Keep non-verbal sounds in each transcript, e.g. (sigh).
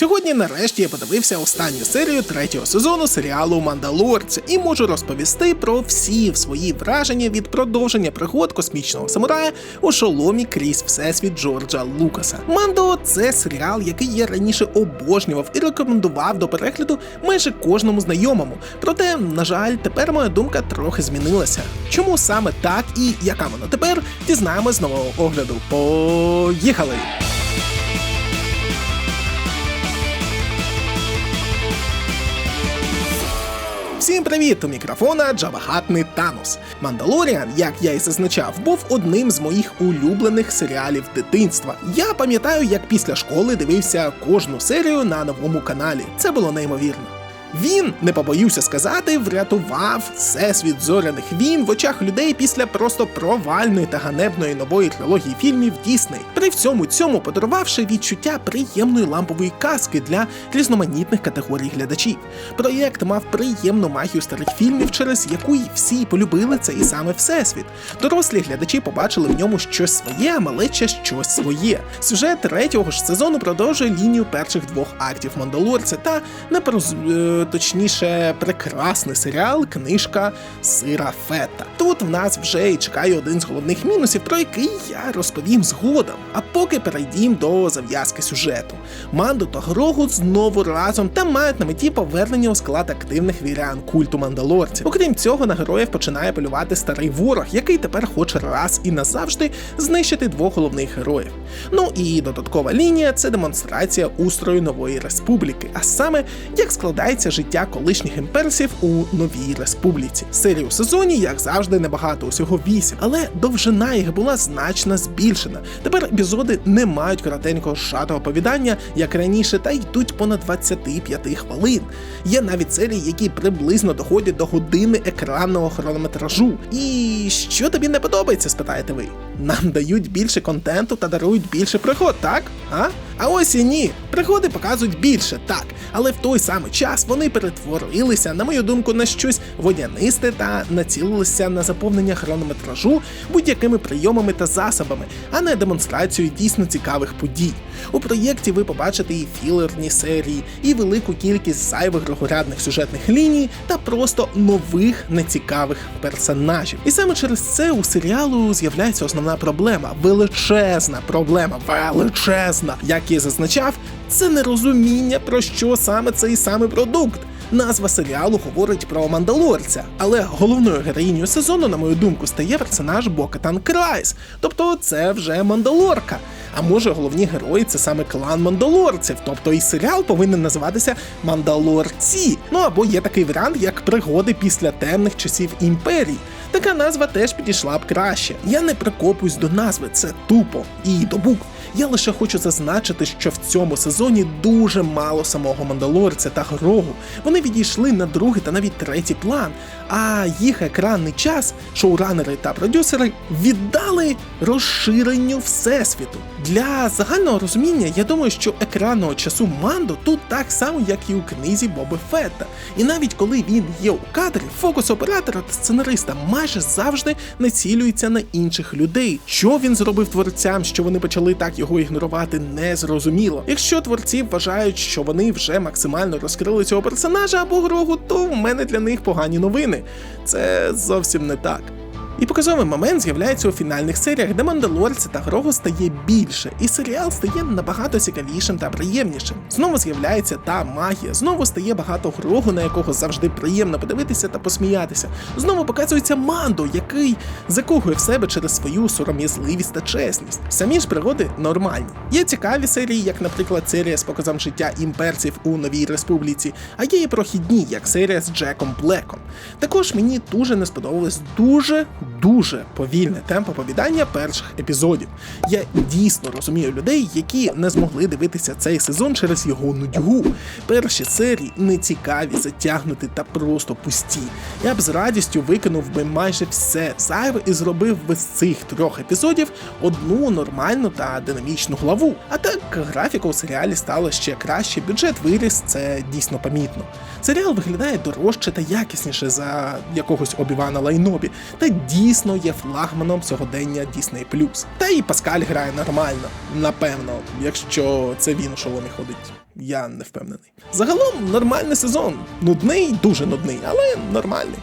Сьогодні, нарешті, я подивився останню серію третього сезону серіалу Мандалорці і можу розповісти про всі свої враження від продовження пригод космічного самурая у шоломі крізь всесвіт Джорджа Лукаса. Мандо це серіал, який я раніше обожнював і рекомендував до перегляду майже кожному знайомому. Проте, на жаль, тепер моя думка трохи змінилася. Чому саме так і яка вона тепер, дізнаємось з нового огляду. Поїхали! Всім привіт! У мікрофона Джавахатний Танос. Мандалоріан, як я і зазначав, був одним з моїх улюблених серіалів дитинства. Я пам'ятаю, як після школи дивився кожну серію на новому каналі. Це було неймовірно. Він, не побоюся сказати, врятував всесвіт зоряних війн в очах людей після просто провальної та ганебної нової трилогії фільмів Дісней, при всьому цьому подарувавши відчуття приємної лампової казки для різноманітних категорій глядачів. Проєкт мав приємну магію старих фільмів, через яку й всі полюбили цей саме всесвіт. Дорослі глядачі побачили в ньому щось своє, а малече щось своє. Сюжет третього ж сезону продовжує лінію перших двох актів Мандалорця та не пороз... точніше прекрасний серіал, книжка Сира Фета. Тут в нас вже і чекає один з головних мінусів, про який я розповім згодом. А поки перейдім до зав'язки сюжету. Мандо та Грогу знову разом та мають на меті повернення у склад активних вірян культу мандалорців. Окрім цього, на героїв починає полювати старий ворог, який тепер хоче раз і назавжди знищити двох головних героїв. Ну і додаткова лінія це демонстрація устрою нової республіки, а саме як складається життя колишніх імперсів у новій республіці. Серії у сезоні, як завжди, небагато, усього вісім, але довжина їх була значно збільшена. Тепер епізоди не мають коротенького шатого оповідання, як раніше, та йдуть понад 25 хвилин. Є навіть серії, які приблизно доходять до години екранного хронометражу. І що тобі не подобається, спитаєте ви? Нам дають більше контенту та дарують більше пригод, так? А? А ось і ні. Пригоди показують більше, так, але в той самий час вони перетворилися, на мою думку, на щось водянисте та націлилися на заповнення хронометражу будь-якими прийомами та засобами, а не демонстрацію дійсно цікавих подій. У проєкті ви побачите і філерні серії, і велику кількість зайвих другорядних сюжетних ліній та просто нових нецікавих персонажів. І саме через це у серіалу з'являється основна проблема величезна проблема, величезна, як я зазначав, це нерозуміння про що саме цей самий продукт. Назва серіалу говорить про мандалорця, але головною героїнею сезону, на мою думку, стає персонаж Бокатан Крайс, тобто це вже мандалорка. А може головні герої це саме клан мандалорців, тобто і серіал повинен називатися Мандалорці. Ну або є такий варіант, як пригоди після темних часів імперії. Така назва теж підійшла б краще. Я не прикопуюсь до назви, це тупо і до букв. Я лише хочу зазначити, що в цьому сезоні дуже мало самого мандалорця та Грогу. Вони відійшли на другий та навіть третій план, а їх екранний час, шоуранери та продюсери віддали розширенню всесвіту. Для загального розуміння, я думаю, що екранного часу Мандо тут так само, як і у книзі Боби Фетта. І навіть коли він є у кадрі, фокус оператора та сценариста майже завжди націлюється на інших людей. Що він зробив творцям, що вони почали так його ігнорувати, не зрозуміло. Якщо творці вважають, що вони вже максимально розкрили цього персонажа або грогу, то в мене для них погані новини. Це зовсім не так. І показовий момент з'являється у фінальних серіях, де мандалорця та Грогу стає більше, і серіал стає набагато цікавішим та приємнішим. Знову з'являється та магія, знову стає багато Грогу, на якого завжди приємно подивитися та посміятися. Знову показується Мандо, який закохує в себе через свою сором'язливість та чесність. Самі ж пригоди нормальні. Є цікаві серії, як, наприклад, серія з показом життя імперців у Новій Республіці, а є і прохідні, як серія з Джеком Блеком. Також мені дуже не сподобалось дуже дуже повільне темп оповідання перших епізодів. Я дійсно розумію людей, які не змогли дивитися цей сезон через його нудьгу. Перші серії нецікаві, затягнуті та просто пусті. Я б з радістю викинув би майже все зайве і зробив би з цих трьох епізодів одну нормальну та динамічну главу. А так графіка у серіалі стала ще краще, бюджет виріс, це дійсно помітно. Серіал виглядає дорожче та якісніше за якогось Обівана Лайнобі, та дійсно є флагманом сьогодення Disney+. Та і Паскаль грає нормально, напевно, якщо це він у шоломі ходить. Я не впевнений. Загалом нормальний сезон. Нудний, дуже нудний, але нормальний.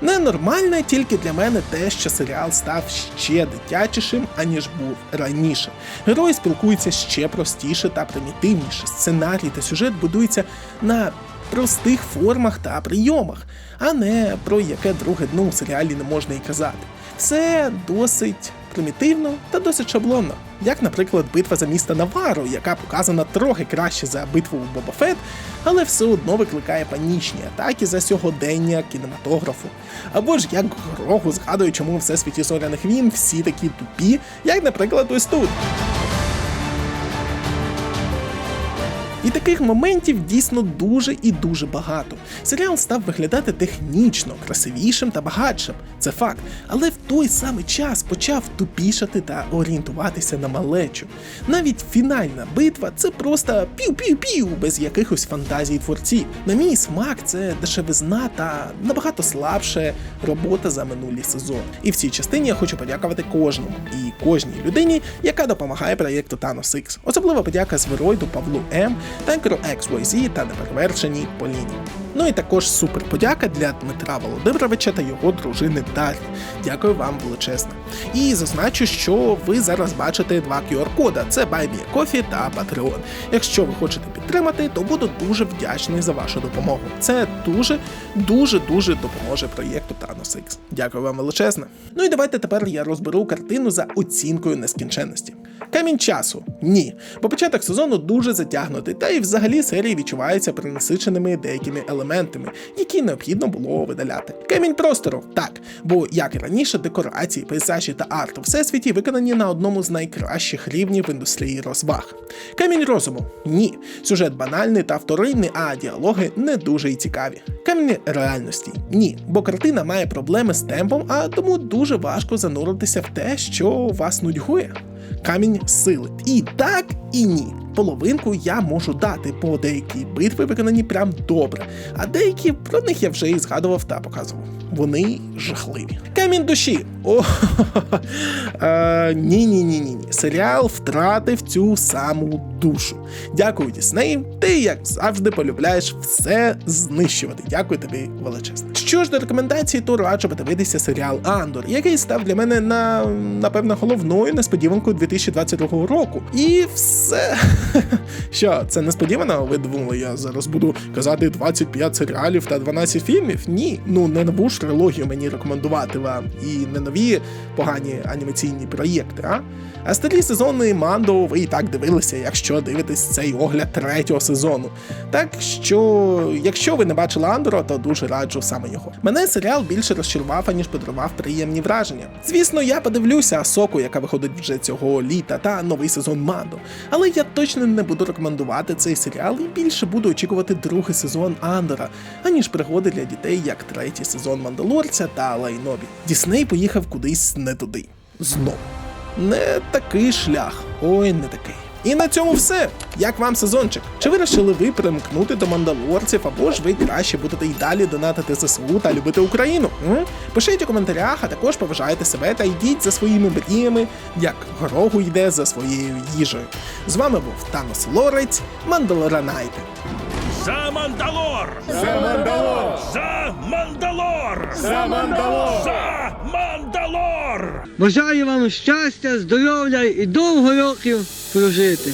Ненормальне тільки для мене те, що серіал став ще дитячішим, аніж був раніше. Герої спілкуються ще простіше та примітивніше. Сценарій та сюжет будуються на простих формах та прийомах, а не про яке друге дно у серіалі не можна і казати. Все досить примітивно та досить шаблонно. Як, наприклад, битва за місто Навару, яка показана трохи краще за битву у Боба Фет, але все одно викликає панічні атаки за сьогодення кінематографу. Або ж як Грогу згадує, чому у всесвіті зоряних війн всі такі тупі, як, наприклад, ось тут. І таких моментів дійсно дуже і дуже багато. Серіал став виглядати технічно, красивішим та багатшим. Це факт. Але в той самий час почав тупішати та орієнтуватися на малечу. Навіть фінальна битва це просто пів-пів-пів без якихось фантазій творців. На мій смак, це дешевизна та набагато слабше робота за минулі сезони. І в цій частині я хочу подякувати кожному і кожній людині, яка допомагає проєкту Thanos X. Особлива подяка Звероїду Павлу М, Танкеру XYZ та неперевершеній Поліні. Ну і також супер подяка для Дмитра Володимировича та його дружини Дар'ї. Дякую вам величезно. І зазначу, що ви зараз бачите два QR-кода: це BuyMeACoffee та Patreon. Якщо ви хочете підтримати, то буду дуже вдячний за вашу допомогу. Це дуже, дуже, дуже допоможе проєкту Thanos X. Дякую вам величезне. Ну і давайте тепер я розберу картину за оцінкою нескінченності. Камінь часу? Ні, бо початок сезону дуже затягнутий, та й взагалі серії відчуваються принасиченими деякими елементами, які необхідно було видаляти. Камінь простору? Так, бо як і раніше, декорації, пейзажі та арт у всесвіті виконані на одному з найкращих рівнів в індустрії розваг. Камінь розуму? Ні, сюжет банальний та вторинний, а діалоги не дуже й цікаві. Камінь реальності? Ні, бо картина має проблеми з темпом, а тому дуже важко зануритися в те, що вас нудьгує камінь сили. І так, і ні. Половинку я можу дати, бо деякі битви виконані прям добре, а деякі про них я вже і згадував та показував. Вони жахливі. Камінь душі. О, (laughs) ні, ні, ні, ні, ні. Серіал втратив цю саму душу. Дякую, Дісней. Ти, як завжди, полюбляєш все знищувати. Дякую тобі величезно. Що ж до рекомендацій, то раджу подивитися серіал Андор, який став для мене на напевно головною несподіванкою 2022 року. І все. (laughs) Що, це несподівано? Ви думали, я зараз буду казати 25 серіалів та 12 фільмів? Ні, ну не нову ж трилогію мені рекомендувати вам, і не нові погані анімаційні проєкти, а? А старі сезони Мандо ви і так дивилися, якщо дивитесь цей огляд третього сезону. Так що, якщо ви не бачили Андора, то дуже раджу саме його. Мене серіал більше розчарував, аніж подарував приємні враження. Звісно, я подивлюся Асоку, яка виходить вже цього літа, та новий сезон Мандо. Але я точно не буду рекомендувати цей серіал і більше буду очікувати другий сезон Андора, аніж пригоди для дітей, як третій сезон Мандалорця та Лайнобі. Дісней поїхав кудись не туди. Знову. Не такий шлях, ой, не такий. І на цьому все. Як вам сезончик? Чи вирішили ви примкнути до мандалорців, або ж ви краще будете й далі донатити ЗСУ та любити Україну? М? Пишіть у коментарях, а також поважайте себе та йдіть за своїми мріями, як горогу йде за своєю їжею. З вами був Танос Лорець, Мандалоранайте. За Мандалор! За Мандалор! За Мандалор! За Мандалор! За Мандалор! Бажаю вам щастя, здоров'я і довго років прожити.